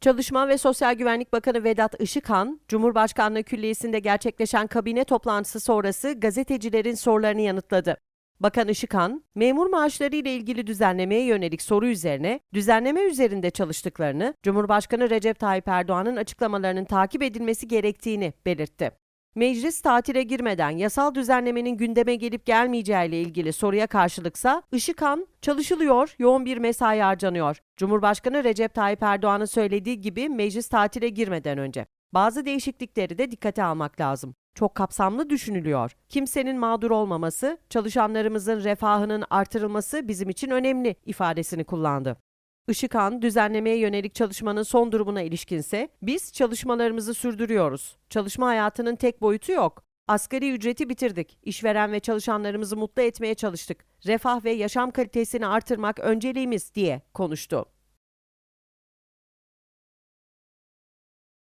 Çalışma ve Sosyal Güvenlik Bakanı Vedat Işıkhan, Cumhurbaşkanlığı Külliyesi'nde gerçekleşen kabine toplantısı sonrası gazetecilerin sorularını yanıtladı. Bakan Işıkhan, memur maaşları ile ilgili düzenlemeye yönelik soru üzerine düzenleme üzerinde çalıştıklarını, Cumhurbaşkanı Recep Tayyip Erdoğan'ın açıklamalarının takip edilmesi gerektiğini belirtti. Meclis tatile girmeden yasal düzenlemenin gündeme gelip gelmeyeceği ile ilgili soruya karşılıksa Işıkhan çalışılıyor, yoğun bir mesai harcanıyor. Cumhurbaşkanı Recep Tayyip Erdoğan'ın söylediği gibi meclis tatile girmeden önce. Bazı değişiklikleri de dikkate almak lazım. Çok kapsamlı düşünülüyor. Kimsenin mağdur olmaması, çalışanlarımızın refahının artırılması bizim için önemli ifadesini kullandı. Işıkhan, düzenlemeye yönelik çalışmanın son durumuna ilişkinse, biz çalışmalarımızı sürdürüyoruz. Çalışma hayatının tek boyutu yok. Asgari ücreti bitirdik. İşveren ve çalışanlarımızı mutlu etmeye çalıştık. Refah ve yaşam kalitesini artırmak önceliğimiz diye konuştu.